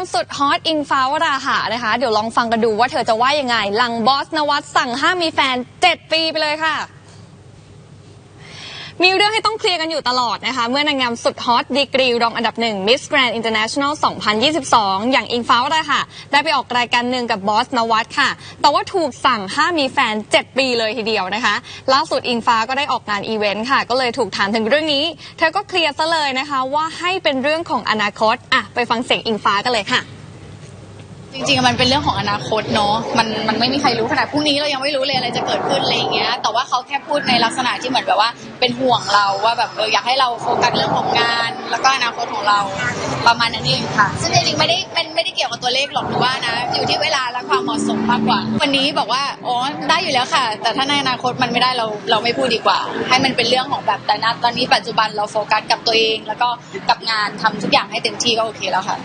ามสุดฮอตอิงฟ้าวราหะนะคะ เดี๋ยวลองฟังกันดูว่าเธอจะว่ายังไงหลังบอสนวัตสั่งห้ามมีแฟน 7 ปีไปเลยค่ะ มีเรื่องให้ต้องเคลียร์กันอยู่ตลอดนะคะ เมื่อนางงามสุดฮอตดีกรีรองอันดับหนึ่ง Miss Grand International 2022 อย่างอิงฟ้าวราหะได้ไปออกรายการหนึ่งกับบอสนวัตค่ะ แต่ว่าถูกสั่งห้ามมีแฟน 7 ปีเลยทีเดียวนะคะ ล่าสุดอิงฟ้าก็ได้ออกงานอีเวนต์ค่ะ ก็เลยถูกถามถึงเรื่องนี้ เธอก็เคลียร์ซะเลยนะคะว่าให้เป็นเรื่องของอนาคตอะไปฟังเสียงอิงฟ้ากันเลยค่ะ จริงๆ มันเป็นเรื่องของอนาคตเนาะ มันมันไม่มีใครรู้ขนาดพรุ่งนี้เรายังไม่รู้เลยอะไรจะเกิดขึ้นอะไรอย่างเงี้ย แต่ว่าเขาแค่พูดในลักษณะที่เหมือนแบบว่า เป็นห่วงเราว่าแบบเอออยากให้เราโฟกัสเรื่องของงาน แล้วก็อนาคตของเราประมาณนั้นเองค่ะ ซึ่งจริงๆไม่ได้เป็นไม่ได้เกี่ยวกับตัวเลขหรอกหรือว่านะ อยู่ที่เวลาและความเหมาะสมมากกว่า วันนี้บอกว่าอ๋อได้อยู่แล้วค่ะ แต่ถ้าในอนาคตมันไม่ได้เราเราไม่พูดดีกว่า ให้มันเป็นเรื่องของแบบแต่ณตอนนี้ปัจจุบันเราโฟกัสกับตัวเอง แล้วก็กับงานทำทุกอย่างให้เต็มที่ก็โอเคแล้วค่ะ